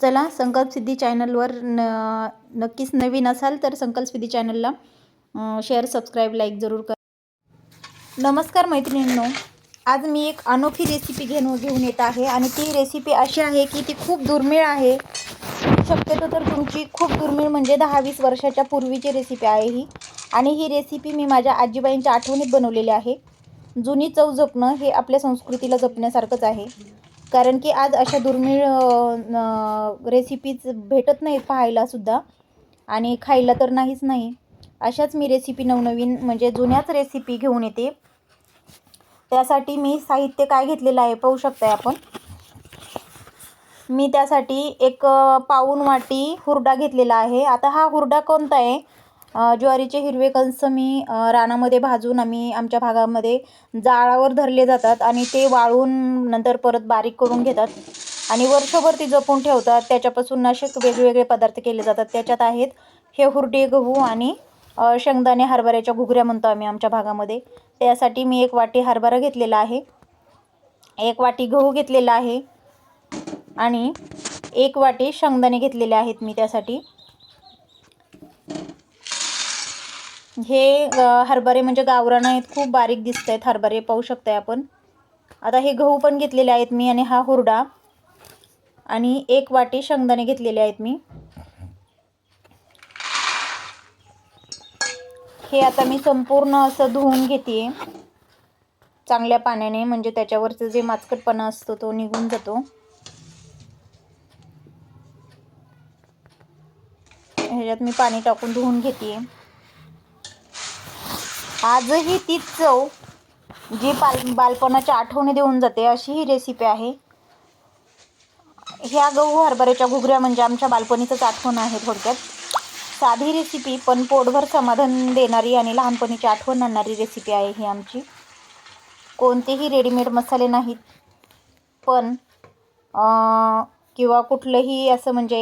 चला संकल्प सिद्धी चॅनलवर न नक्कीच नवीन असाल तर संकल्प सिद्धी चॅनलला शेअर सबस्क्राईब लाईक जरूर करा. नमस्कार मैत्रिणींनो. आज मी एक अनोखी रेसिपी घेऊन घेऊन येत आहे आणि ती रेसिपी अशी आहे की ती खूप दुर्मिळ आहे. शक्यतो तर तुमची खूप दुर्मिळ म्हणजे दहा वीस वर्षाच्या पूर्वीची रेसिपी आहे ही. आणि ही रेसिपी मी माझ्या आजीबाईंच्या आठवणीत बनवलेली आहे. जुनी चव जपणं हे आपल्या संस्कृतीला जपण्यासारखंच आहे. कारण की आज अशा दुर्मिळ रेसिपीज भेटत नाहीत पाहायलासुद्धा आणि खायला तर नाहीच नाही. अशाच मी रेसिपी नवनवीन म्हणजे जुन्याच रेसिपी घेऊन येते. त्यासाठी मी साहित्य काय घेतलेलं आहे पाहू शकताय आपण. मी त्यासाठी एक पाऊन वाटी हुरडा घेतलेला आहे. आता हा हुरडा कोणता आहे? ज्वारीचे हिरवे कंस मी रानामध्ये भाजून आम्ही आमच्या भागामध्ये जाळावर धरले जातात आणि ते वाळून नंतर परत बारीक करून घेतात. आणि वर्षभर ती जपून ठेवतात. त्याच्यापासून असे वेगवेगळे पदार्थ केले जातात. त्याच्यात आहेत हे हुरडे गहू आणि शेंगदाणे हरभऱ्याच्या घुगऱ्या म्हणतो आम्ही आमच्या भागामध्ये. त्यासाठी मी एक वाटी हरभरा घेतलेला आहे. एक वाटी गहू घेतलेला आहे. आणि एक वाटी शेंगदाणे घेतलेले आहेत मी त्यासाठी. हे हरभरे म्हणजे गावरान आहेत खूप बारीक दिसत आहेत हरभरे पाहू शकताय आपण. आता हे गहू पण घेतलेले आहेत मी आणि हा हुरडा. आणि एक वाटी शेंगदाणे घेतलेले आहेत मी. हे आता मी संपूर्ण असं धुवून घेते चांगल्या पाण्याने म्हणजे त्याच्यावरचं जे माचकटपणा असतो तो निघून जातो. ह्याच्यात मी पाणी टाकून धुवून घेते आजही तीच चव जी बाल बालपणाच्या आठवणी देऊन जाते अशी ही रेसिपी आहे. ह्या गहू हरभऱ्याच्या घुगऱ्या म्हणजे आमच्या बालपणीचंच आठवण आहे थोडक्यात. साधी रेसिपी पण पोटभर समाधान देणारी आणि लहानपणीची आठवण आणणारी रेसिपी आहे ही आमची. कोणतेही रेडीमेड मसाले नाहीत पण किंवा कुठलंही असं म्हणजे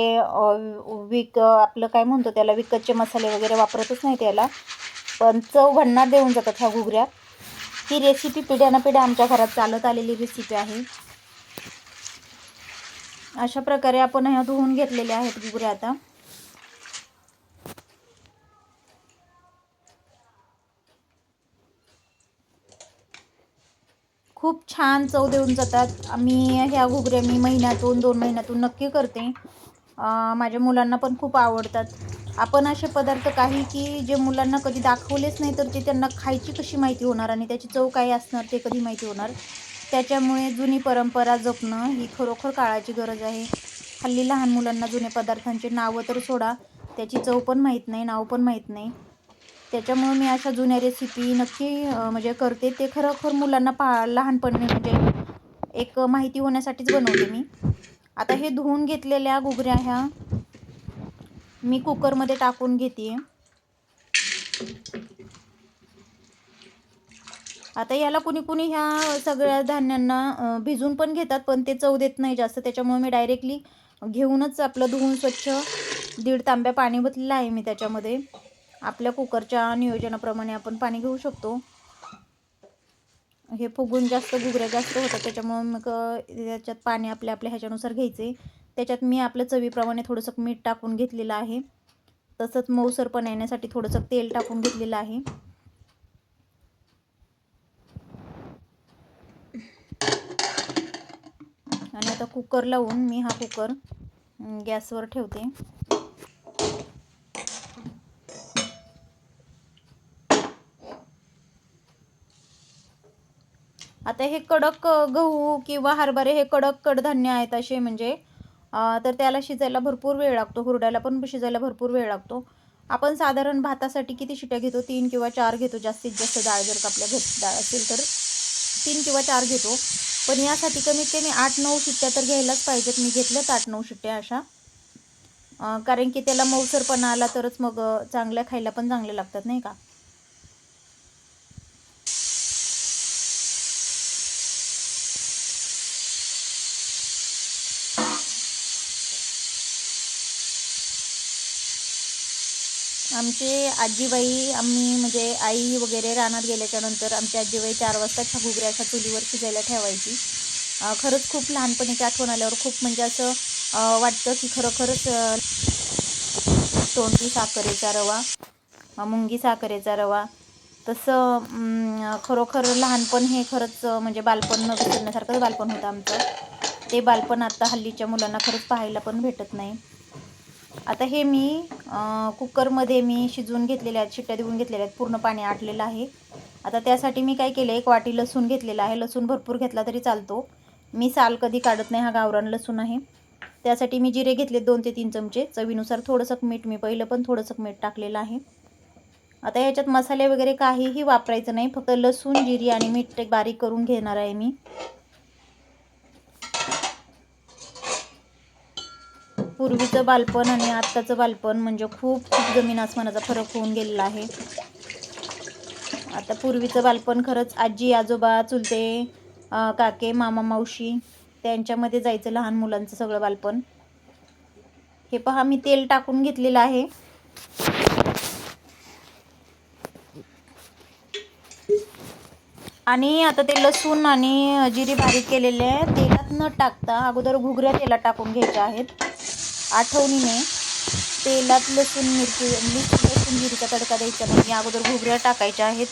विक आपलं काय म्हणतो त्याला विकतचे मसाले वगैरे वापरतच नाही त्याला. पण चव भन्नाट देऊन जातात ह्या घुगऱ्या. ही रेसिपी पिढ्यानं पिढ्या आमच्या घरात चालत आलेली रेसिपी आहे. अशा प्रकारे आपण ह्या धुवून घेतलेल्या आहेत घुगऱ्या आता. खूप छान चव देऊन जातात. मी ह्या घुगऱ्या मी महिन्यातून दोन महिन्यातून नक्की करते. माझ्या मुलांना पण खूप आवडतात. आपण असे पदार्थ काही की जे मुलांना कधी दाखवलेच नाही तर ते त्यांना खायची कशी माहिती होणार आणि त्याची चव काय असणार ते कधी माहिती होणार? त्याच्यामुळे जुनी परंपरा जपणं ही खरोखर काळाची गरज आहे. हल्ली लहान मुलांना जुन्या पदार्थांचे नावं तर सोडा त्याची चव पण माहीत नाही नाव पण माहीत नाही. त्याच्यामुळं मी अशा जुन्या रेसिपी नक्की म्हणजे करते. ते खरोखर मुलांना पा लहानपणी म्हणजे एक माहिती होण्यासाठीच बनवते मी. आता हे धुवून घेतलेल्या घुगऱ्या ह्या मी कुकरमध्ये टाकून घेते. आता याला कुणी कुणी ह्या सगळ्या धान्यांना भिजून पण घेतात पण ते चव देत नाही जास्त. त्याच्यामुळे मी डायरेक्टली घेऊनच आपलं धुवून स्वच्छ दीड तांब्या पाणी बतलेलं आहे मी त्याच्यामध्ये. आपल्या कुकरच्या नियोजनाप्रमाणे आपण पाणी घेऊ शकतो. हे फुगून जास्त घुगऱ्या जास्त होतात त्याच्यामुळं मग त्याच्यात पाणी आपल्या आपल्या ह्याच्यानुसार घ्यायचे. त्याच्यात मी आपल्या चवीप्रमाणे थोडंसं मीठ टाकून घेतलेलं आहे. तसंच मऊसरपण येण्यासाठी थोडंसं तेल टाकून घेतलेलं आहे. आणि आता कुकर लावून मी हा कुकर गॅसवर ठेवते. आता हे कडक गहू किंवा हरभरे हे कडक कडधान्य आहेत असे म्हणजे तर त्याला शिजायला भरपूर वेळ लागतो हुरड्याला पण शिजायला भरपूर वेळ लागतो. आपण साधारण भातासाठी किती शिट्या घेतो? तीन किंवा चार घेतो जास्तीत जास्त डाळ जर का आपल्या घेत डाळ असेल तर. तीन किंवा चार घेतो. पण यासाठी कमीत कमी आठ नऊ शिट्ट्या तर घ्यायलाच पाहिजेत. मी घेतल्यात आठ नऊ शिट्ट्या अशा. कारण की त्याला मऊसरपणा आला तरच मग चांगल्या खायला पण चांगल्या लागतात नाही का? आमचे आजीबाई आम्ही म्हणजे आई वगैरे रानात गेल्याच्यानंतर आमची आजीबाई चार वाजता छा अशा चुलीवर शिजायला ठेवायची. खरंच खूप लहानपणीची आठवण आल्यावर खूप म्हणजे असं वाटतं की खरोखरच तोंडी साखरेचा रवा मुंगी साखरेचा रवा. तसं खरोखर लहानपण हे खरंच म्हणजे बालपण न विसरण्यासारखंच बालपण होतं आमचं. ते बालपण आता हल्लीच्या मुलांना खरंच पाहायला पण भेटत नाही. आता हे मी कुकरमध्ये मी शिजवून घेतलेल्या आहेत शिट्ट्या देऊन घेतलेल्या आहेत पूर्ण पाणी आटलेलं आहे. आता त्यासाठी मी काय केलं एक वाटी लसूण घेतलेला आहे. लसूण भरपूर घेतला तरी चालतो. मी साल कधी काढत नाही हा गावरान लसूण आहे. त्यासाठी मी जिरे घेतले दोन ते तीन चमचे. चवीनुसार थोडंसं मीठ मी पहिलं पण थोडंसं मीठ टाकलेलं आहे. आता याच्यात मसाले वगैरे काहीही वापरायचं नाही. फक्त लसूण जिरी आणि मीठ बारीक करून घेणार आहे मी. पूर्वीचं बालपण आणि आत्ताचं बालपण म्हणजे खूप खूप जमीन आसमानाचा फरक होऊन गेलेला आहे. आता पूर्वीचं बालपण खरंच आजी आजोबा चुलते काके मामा मावशी त्यांच्यामध्ये जायचं लहान मुलांचं सगळं बालपण. हे पहा मी तेल टाकून घेतलेलं आहे. आणि आता ते लसूण आणि जिरी बारीक केलेले आहे. तेलात न टाकता अगोदर घुगऱ्या तेलात टाकून घ्यायच्या आहेत. आठवणीने तेलात लसूण मिरची लसूण जिरीचा तडका द्यायचा नाही अगोदर घुगऱ्या टाकायच्या आहेत.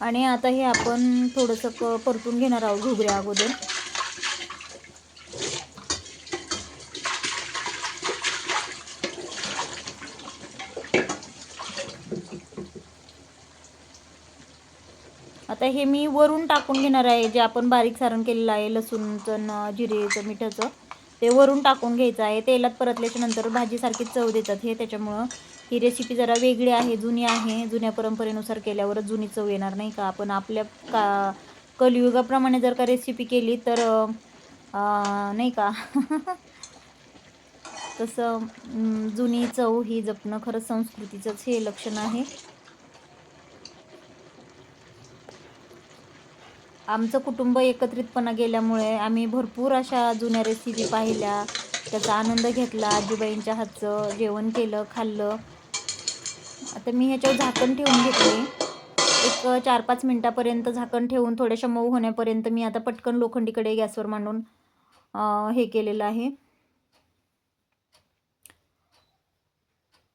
आणि आता हे आपण थोडंसं परतून घेणार आहोत घुगऱ्या अगोदर. आता हे मी वरून टाकून घेणार आहे जे आपण बारीक सारण केलेलं आहे लसूणचं जिरेचं मिठाचं ते वरून टाकून घ्यायचं आहे. तेलात परतल्याच्या नंतर भाजीसारखी चव देतात. हे त्याच्यामुळं ही रेसिपी जरा वेगळी आहे जुनी आहे. जुन्या परंपरेनुसार केल्यावरच जुनी चव येणार नाही का? आपण आपल्या का कलियुगाप्रमाणे जर का रेसिपी केली तर नाही का? तसं जुनी चव ही जपणं खरंच संस्कृतीचंच हे लक्षण आहे. आमचं कुटुंब एकत्रितपणा गेल्यामुळे आम्ही भरपूर अशा जुन्या रेसिपी पाहिल्या. त्याचा आनंद घेतला आजीबाईंच्या हातचं जेवण केलं खाल्लं. आता मी ह्याच्यावर झाकण ठेवून घेतले एक चार पाच मिनटापर्यंत झाकण ठेवून थोड्याशा मऊ होण्यापर्यंत मी आता पटकन लोखंडीकडे गॅसवर मांडून हे केलेलं आहे.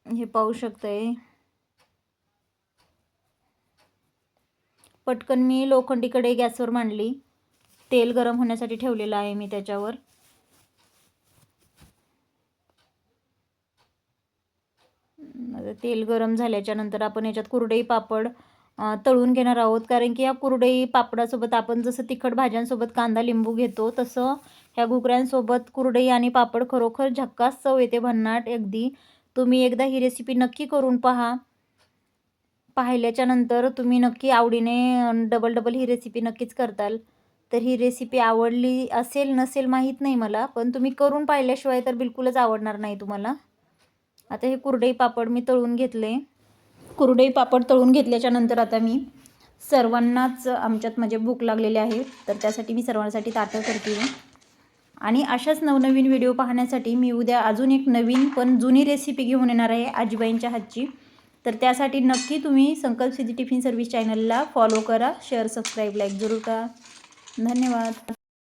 हे पाहू शकताय. पटकन मी लोखंडीकडे गॅसवर मांडली. तेल गरम होण्यासाठी ठेवलेलं आहे मी त्याच्यावर. तेल गरम झाल्याच्यानंतर आपण याच्यात कुरडई पापड तळून घेणार आहोत. कारण की या कुरडई पापडासोबत आपण जसं तिखट भाज्यांसोबत कांदा लिंबू घेतो तसं ह्या घुगऱ्यांसोबत कुरडई आणि पापड खरोखर झक्कास चव येते भन्नाट अगदी. तुम्ही एकदा ही रेसिपी नक्की करून पहा. पाहिल्याच्या नंतर तुम्ही नक्की आवडीने डबल डबल ही रेसिपी नक्कीच करताल. तर ही रेसिपी आवडली असेल नसेल माहीत नाही मला पण तुम्ही करून पाहिल्याशिवाय तर बिलकुलच आवडणार नाही तुम्हाला. आता हे कुरडई पापड मी तळून घेतले. कुरडई पापड तळून घेतल्याच्या नंतर आता मी सर्वांनाच आमच्यात म्हणजे भूक लागलेली आहे तर त्यासाठी मी सर्वांसाठी ताटं करते. आणि अशाच नवनवीन व्हिडिओ पाहण्यासाठी मी उद्या अजून एक नवीन पण जुनी रेसिपी घेऊन येणार आहे आजीबाईंच्या हातची. तर त्यासाठी नक्की तुम्ही संकल्प सिद्धी टिफिन सर्व्हिस चॅनलला फॉलो करा शेअर सबस्क्राईब लाईक जरूर करा. धन्यवाद.